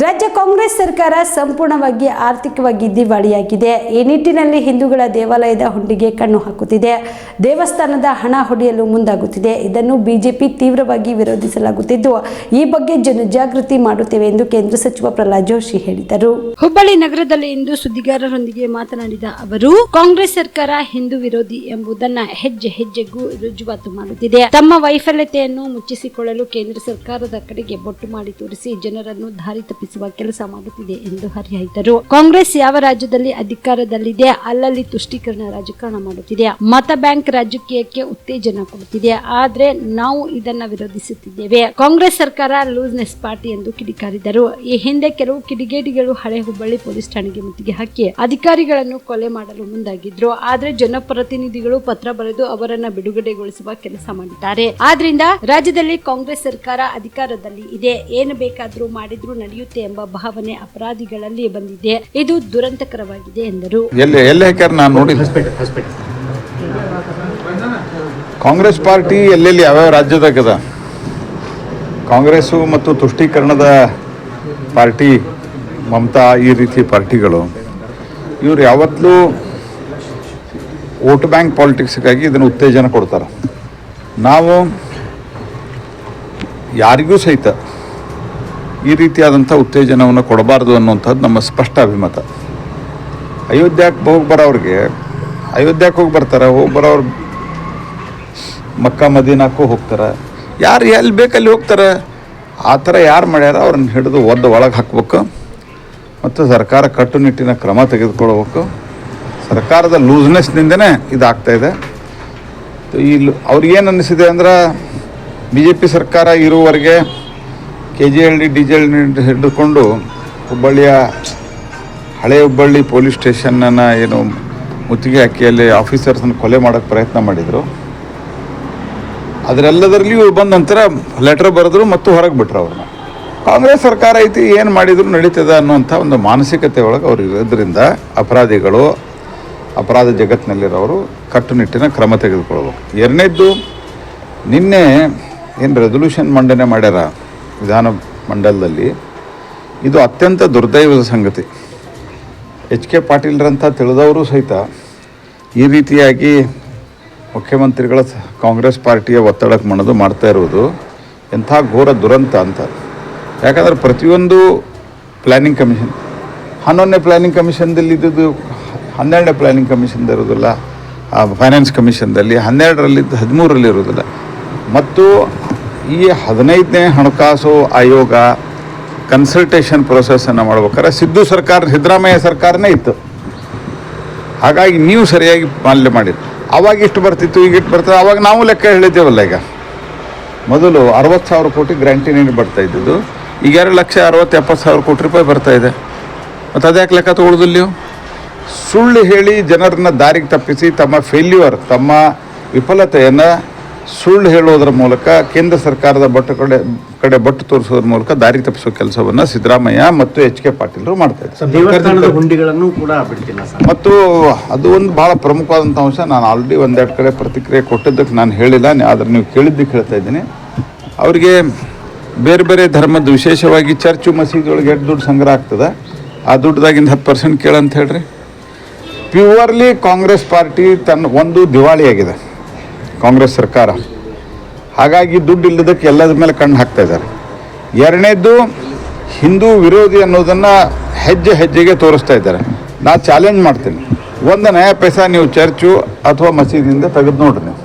ರಾಜ್ಯ ಕಾಂಗ್ರೆಸ್ ಸರ್ಕಾರ ಸಂಪೂರ್ಣವಾಗಿ ಆರ್ಥಿಕವಾಗಿ ದಿವಾಳಿಯಾಗಿದೆ. ಈ ನಿಟ್ಟಿನಲ್ಲಿ ಹಿಂದೂಗಳ ದೇವಾಲಯದ ಹುಂಡಿಗೆ ಕಣ್ಣು ಹಾಕುತ್ತಿದೆ. ದೇವಸ್ಥಾನದ ಹಣ ಹೊಡೆಯಲು ಮುಂದಾಗುತ್ತಿದೆ. ಇದನ್ನು ಬಿಜೆಪಿ ತೀವ್ರವಾಗಿ ವಿರೋಧಿಸಲಾಗುತ್ತಿದ್ದು, ಈ ಬಗ್ಗೆ ಜನಜಾಗೃತಿ ಮಾಡುತ್ತೇವೆ ಎಂದು ಕೇಂದ್ರ ಸಚಿವ ಪ್ರಹ್ಲಾದ್ ಜೋಶಿ ಹೇಳಿದರು. ಹುಬ್ಬಳ್ಳಿ ನಗರದಲ್ಲಿ ಇಂದು ಸುದ್ದಿಗಾರರೊಂದಿಗೆ ಮಾತನಾಡಿದ ಅವರು, ಕಾಂಗ್ರೆಸ್ ಸರ್ಕಾರ ಹಿಂದೂ ವಿರೋಧಿ ಎಂಬುದನ್ನ ಹೆಜ್ಜೆ ಹೆಜ್ಜೆಗೂ ರುಜುವಾತು ಮಾಡುತ್ತಿದೆ. ತಮ್ಮ ವೈಫಲ್ಯತೆಯನ್ನು ಮುಚ್ಚಿಸಿಕೊಳ್ಳಲು ಕೇಂದ್ರ ಸರ್ಕಾರದ ಕಡೆಗೆ ಬೊಟ್ಟು ಮಾಡಿ ತೋರಿಸಿ ಜನರನ್ನು ದಾರಿ ತಪ್ಪಿಸುವ ಕೆಲಸ ಮಾಡುತ್ತಿದೆ ಎಂದು ಹರಿಹಾಯ್ದರು. ಕಾಂಗ್ರೆಸ್ ಯಾವ ರಾಜ್ಯದಲ್ಲಿ ಅಧಿಕಾರದಲ್ಲಿದೆ, ಅಲ್ಲಲ್ಲಿ ತುಷ್ಟೀಕರಣ ರಾಜಕಾರಣ ಮಾಡುತ್ತಿದೆ. ಮತ ಬ್ಯಾಂಕ್ ರಾಜಕೀಯಕ್ಕೆ ಉತ್ತೇಜನ ಕೊಡುತ್ತಿದೆ. ಆದ್ರೆ ನಾವು ಇದನ್ನ ವಿರೋಧಿಸುತ್ತಿದ್ದೇವೆ. ಕಾಂಗ್ರೆಸ್ ಸರ್ಕಾರ ಲೂಸ್ನೆಸ್ ಪಾರ್ಟಿ ಎಂದು ಕಿಡಿಕಾರಿದರು. ಈ ಹಿಂದೆ ಕೆಲವು ಕಿಡಿಗೇಡಿಗಳು ಹಳೆ ಹುಬ್ಬಳ್ಳಿ ಪೊಲೀಸ್ ಠಾಣೆಗೆ ಮುತ್ತಿಗೆ ಹಾಕಿ ಅಧಿಕಾರಿಗಳನ್ನು ಕೊಲೆ ಮಾಡಲು ಮುಂದಾಗಿದ್ರು. ಆದ್ರೆ ಜನಪ್ರತಿನಿಧಿಗಳು ಪತ್ರ ಬರೆದು ಅವರನ್ನ ಬಿಡುಗಡೆಗೊಳಿಸುವ ಕೆಲಸ ಮಾಡಿದ್ದಾರೆ. ಆದ್ರಿಂದ ರಾಜ್ಯದಲ್ಲಿ ಕಾಂಗ್ರೆಸ್ ಸರ್ಕಾರ ಅಧಿಕಾರದಲ್ಲಿ ಇದೆ. ಏನು ಬೇಕಾದ್ರೂ ಮಾಡಿದ್ರೂ ನಡೆಯುತ್ತೆ. ಎಂಬ ಭಾವನೆ ಅಪರಾಧಿಗಳಲ್ಲಿ ಬಂದಿದೆ. ಇದು ದುರಂತಕರವಾಗಿದೆ ಎಂದರು. ಎಲ್ಲಿ ಎಲ್ಲಿ ನಾನು ನೋಡಿ ಕಾಂಗ್ರೆಸ್ ಪಾರ್ಟಿ ಎಲ್ಲೆಲ್ಲಿ ಯಾವ್ಯಾವ ರಾಜ್ಯದಾಗದ ಕಾಂಗ್ರೆಸ್ಸು ಮತ್ತು ತುಷ್ಟೀಕರಣದ ಪಾರ್ಟಿ ಮಮತಾ ಈ ರೀತಿ ಪಾರ್ಟಿಗಳು. ಇವರು ಯಾವತ್ತಲೂ ವೋಟ್ ಬ್ಯಾಂಕ್ ಪಾಲಿಟಿಕ್ಸ್ಗಾಗಿ ಇದನ್ನು ಉತ್ತೇಜನ ಕೊಡ್ತಾರೆ. ನಾವು ಯಾರಿಗೂ ಸಹಿತ ಈ ರೀತಿಯಾದಂಥ ಉತ್ತೇಜನವನ್ನು ಕೊಡಬಾರ್ದು ಅನ್ನುವಂಥದ್ದು ನಮ್ಮ ಸ್ಪಷ್ಟ ಅಭಿಮತ. ಅಯೋಧ್ಯಕ್ಕೆ ಹೋಗಿ ಬರೋರಿಗೆ ಅಯೋಧ್ಯಕ್ಕೆ ಹೋಗಿ ಬರ್ತಾರೆ, ಹೋಗಿ ಬರೋರು ಮಕ್ಕ ಮದೀನಾಕ್ಕೂ ಹೋಗ್ತಾರೆ. ಯಾರು ಎಲ್ಲಿ ಬೇಕಲ್ಲಿ ಹೋಗ್ತಾರೆ. ಆ ಥರ ಯಾರು ಮಾಡ್ಯಾರ ಅವ್ರನ್ನ ಹಿಡಿದು ಒದ್ದು ಒಳಗೆ ಹಾಕ್ಬೇಕು. ಮತ್ತು ಸರ್ಕಾರ ಕಟ್ಟುನಿಟ್ಟಿನ ಕ್ರಮ ತೆಗೆದುಕೊಳ್ಬೇಕು ಸರ್ಕಾರದ ಲೂಸ್ನೆಸ್ನಿಂದನೇ ಇದಾಗ್ತಾಯಿದೆ ಈ ಅವ್ರಿಗೇನು ಅನ್ನಿಸಿದೆ ಅಂದ್ರೆ ಬಿ ಜೆ ಪಿ ಸರ್ಕಾರ ಇರುವವರೆಗೆ K G L D G ಹಿಡಿದುಕೊಂಡು ಹುಬ್ಬಳ್ಳಿಯ ಹಳೆ ಹುಬ್ಬಳ್ಳಿ ಪೊಲೀಸ್ ಸ್ಟೇಷನ್ನ ಏನು ಮುತ್ತಿಗೆ ಹಾಕಿ ಅಲ್ಲಿ ಆಫೀಸರ್ಸನ್ನು ಕೊಲೆ ಮಾಡೋಕ್ಕೆ ಪ್ರಯತ್ನ ಮಾಡಿದರು. ಅದರೆಲ್ಲದರಲ್ಲಿಯೂ ಬಂದ ನಂತರ ಲೆಟರ್ ಬರೆದ್ರು ಮತ್ತು ಹೊರಗೆ ಬಿಟ್ರು ಅವ್ರನ್ನ. ಕಾಂಗ್ರೆಸ್ ಸರ್ಕಾರ ಐತಿ, ಏನು ಮಾಡಿದ್ರು ನಡೀತದೆ ಅನ್ನುವಂಥ ಒಂದು ಮಾನಸಿಕತೆ ಒಳಗೆ ಅವ್ರು ಇರೋದ್ರಿಂದ ಅಪರಾಧಿಗಳು, ಅಪರಾಧ ಜಗತ್ತಿನಲ್ಲಿರೋರು ಕಟ್ಟುನಿಟ್ಟಿನ ಕ್ರಮ ತೆಗೆದುಕೊಳ್ಬೇಕು. ಎರಡನೇದ್ದು, ನಿನ್ನೆ ಏನು ರೆಸೊಲ್ಯೂಷನ್ ಮಂಡನೆ ಮಾಡ್ಯಾರ? ವಿಧಾನ ಮಂಡಲದಲ್ಲಿ ಇದು ಅತ್ಯಂತ ದುರ್ದೈವದ ಸಂಗತಿ. ಎಚ್ ಕೆ ಪಾಟೀಲ್ರಂಥ ತಿಳಿದವರು ಸಹಿತ ಈ ರೀತಿಯಾಗಿ ಮುಖ್ಯಮಂತ್ರಿಗಳ ಕಾಂಗ್ರೆಸ್ ಪಾರ್ಟಿಯ ಒತ್ತಡಕ್ಕೆ ಮಣದು ಮಾಡ್ತಾ ಇರುವುದು ಎಂಥ ಘೋರ ದುರಂತ ಅಂತ. ಯಾಕಂದ್ರೆ ಪ್ರತಿಯೊಂದು ಪ್ಲ್ಯಾನಿಂಗ್ ಕಮಿಷನ್, ಹನ್ನೊಂದನೇ ಪ್ಲ್ಯಾನಿಂಗ್ ಕಮಿಷನ್ದಲ್ಲಿ ಇದ್ದದ್ದು ಹನ್ನೆರಡನೇ ಪ್ಲ್ಯಾನಿಂಗ್ ಕಮಿಷನ್ದ ಇರೋದಿಲ್ಲ ಫೈನಾನ್ಸ್ ಕಮಿಷನ್ದಲ್ಲಿ ಹನ್ನೆರಡರಲ್ಲಿದ್ದು ಹದಿಮೂರರಲ್ಲಿ ಇರೋದಿಲ್ಲ ಮತ್ತು ಈ ಹದಿನೈದನೇ ಹಣಕಾಸು ಆಯೋಗ ಕನ್ಸಲ್ಟೇಷನ್ ಪ್ರೊಸೆಸನ್ನು ಮಾಡ್ಬೇಕಾದ್ರೆ ಸಿದ್ದು ಸರ್ಕಾರ ಸಿದ್ದರಾಮಯ್ಯ ಸರ್ಕಾರನೇ ಇತ್ತು. ಹಾಗಾಗಿ ನೀವು ಸರಿಯಾಗಿ ಮಾಲ್ಯ ಮಾಡಿ ಅವಾಗ ಇಷ್ಟು ಬರ್ತಿತ್ತು, ಈಗ ಇಷ್ಟು ಬರ್ತದೆ ಅವಾಗ ನಾವು ಲೆಕ್ಕ ಹೇಳಿದ್ದೇವಲ್ಲ ಈಗ. ಮೊದಲು ಅರವತ್ತು ಸಾವಿರ ಕೋಟಿ ಗ್ರ್ಯಾಂಟಿ ನೀಡಿ ಬರ್ತಾ ಇದ್ದಿದ್ದು, ಈಗ ಎರಡು ಲಕ್ಷ ಅರವತ್ತು, ಎಪ್ಪತ್ತು ಸಾವಿರ ಕೋಟಿ ರೂಪಾಯಿ ಬರ್ತಾ ಇದೆ. ಮತ್ತು ಅದ್ಯಾಕೆ ಲೆಕ್ಕ ತಗೊಳ್ಳೋದಿಲ್ಲ ಸುಳ್ಳು ಹೇಳಿ ಜನರನ್ನ ದಾರಿಗೆ ತಪ್ಪಿಸಿ ತಮ್ಮ ಫೇಲ್ಯೂರ್ ತಮ್ಮ ವಿಫಲತೆಯನ್ನು ಸುಳ್ಳು ಹೇಳೋದ್ರ ಮೂಲಕ ಕೇಂದ್ರ ಸರ್ಕಾರದ ಬಟ್ಟು ಕಡೆ ಕಡೆ ಬಟ್ಟು ತೋರಿಸೋದ್ರ ಮೂಲಕ ದಾರಿ ತಪ್ಪಿಸೋ ಕೆಲಸವನ್ನು ಸಿದ್ದರಾಮಯ್ಯ ಮತ್ತು ಎಚ್ ಕೆ ಪಾಟೀಲರು ಮಾಡ್ತಾ ಇದ್ದಾರೆ. ಮತ್ತು ಅದು ಒಂದು ಭಾಳ ಪ್ರಮುಖವಾದಂಥ ಅಂಶ. ನಾನು ಆಲ್ರೆಡಿ ಒಂದೆರಡು ಕಡೆ ಪ್ರತಿಕ್ರಿಯೆ ಕೊಟ್ಟಿದ್ದಕ್ಕೆ ನಾನು ಹೇಳಿಲ್ಲ. ಆದರೆ ನೀವು ಕೇಳಿದ್ದಕ್ಕೆ ಹೇಳ್ತಾ ಇದ್ದೀನಿ. ಅವರಿಗೆ ಬೇರೆ ಬೇರೆ ಧರ್ಮದ ವಿಶೇಷವಾಗಿ ಚರ್ಚು ಮಸೀದಿ ಒಳಗೆ ಎಷ್ಟು ದುಡ್ಡು ಸಂಗ್ರಹ ಆಗ್ತದೆ? ಆ ದುಡ್ಡದಾಗಿಂದ ಹತ್ತು ಪರ್ಸೆಂಟ್ ಕೇಳಂತ ಹೇಳ್ರಿ. ಪ್ಯೂರ್ಲಿ ಕಾಂಗ್ರೆಸ್ ಪಾರ್ಟಿ ತನ್ನ ಒಂದು ದಿವಾಳಿಯಾಗಿದೆ. ಕಾಂಗ್ರೆಸ್ ಸರ್ಕಾರ. ಹಾಗಾಗಿ ದುಡ್ಡು ಇಲ್ಲದಕ್ಕೆ ಎಲ್ಲದ್ರ ಮೇಲೆ ಕಣ್ಣು ಹಾಕ್ತಾ ಇದ್ದಾರೆ. ಎರಡನೇದ್ದು, ಹಿಂದೂ ವಿರೋಧಿ ಅನ್ನೋದನ್ನು ಹೆಜ್ಜೆ ಹೆಜ್ಜೆಗೆ ತೋರಿಸ್ತಾ ಇದ್ದಾರೆ. ನಾ ಚಾಲೆಂಜ್ ಮಾಡ್ತೀನಿ. ಒಂದು ನಯ ಪೈಸಾ ನೀವು ಚರ್ಚು ಅಥವಾ ಮಸೀದಿಯಿಂದ ತೆಗೆದು ನೋಡ್ರಿ ನೀವು.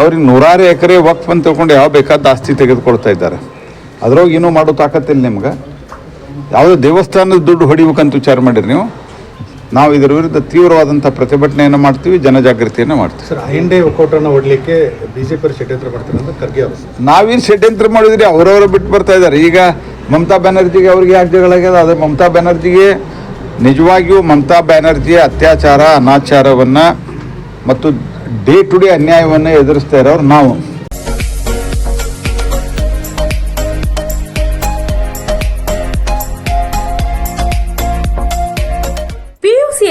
ಅವ್ರಿಗೆ ನೂರಾರು ಎಕರೆ ವಕ್ಫ್ ಅಂತ ತಗೊಂಡು ಯಾವ ಬೇಕಾದ ಆಸ್ತಿ ತೆಗೆದುಕೊಳ್ತಾ ಇದ್ದಾರೆ. ಅದ್ರೊಳಗೆ ಏನೂ ಮಾಡೋ ತಾಕತ್ತಿಲ್ಲ ನಿಮ್ಗೆ. ಯಾವುದೋ ದೇವಸ್ಥಾನದ ದುಡ್ಡು ಹೊಡಿಬೇಕಂತ ವಿಚಾರ ಮಾಡಿರಿ ನೀವು. ನಾವು ಇದರ ವಿರುದ್ಧ ತೀವ್ರವಾದಂಥ ಪ್ರತಿಭಟನೆಯನ್ನು ಮಾಡ್ತೀವಿ ಜನಜಾಗೃತಿಯನ್ನು ಮಾಡ್ತೀವಿ. ಸರ್ ಐಂಡೆ ಒಕ್ಕೂಟವನ್ನು ಹೊಡ್ಲಿಕ್ಕೆ ಬಿಜೆಪಿ ಷಡ್ಯಂತ್ರ ಮಾಡ್ತಾರೆ ಅಂತ ಖರ್ಗೆ ಅವರು. ನಾವೇನು ಷಡ್ಯಂತ್ರ ಮಾಡಿದ್ರಿ ಅವರವರು ಬಿಟ್ಟು ಬರ್ತಾ ಇದ್ದಾರೆ. ಈಗ ಮಮತಾ ಬ್ಯಾನರ್ಜಿಗೆ ಅವ್ರಿಗೆ ಯಾಕೆ ಆಗ್ಯದ ಮಮತಾ ಬ್ಯಾನರ್ಜಿಗೆ ನಿಜವಾಗಿಯೂ ಮಮತಾ ಬ್ಯಾನರ್ಜಿಯ ಅತ್ಯಾಚಾರ ಅನಾಚಾರವನ್ನು ಮತ್ತು ಡೇ ಟು ಡೇ ಅನ್ಯಾಯವನ್ನು ಎದುರಿಸ್ತಾ ಇರೋರು ನಾವು.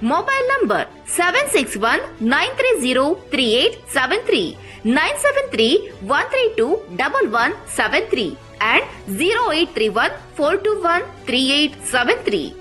Mobile number 761-930-3873, and zero eight three one four two one three eight seven three.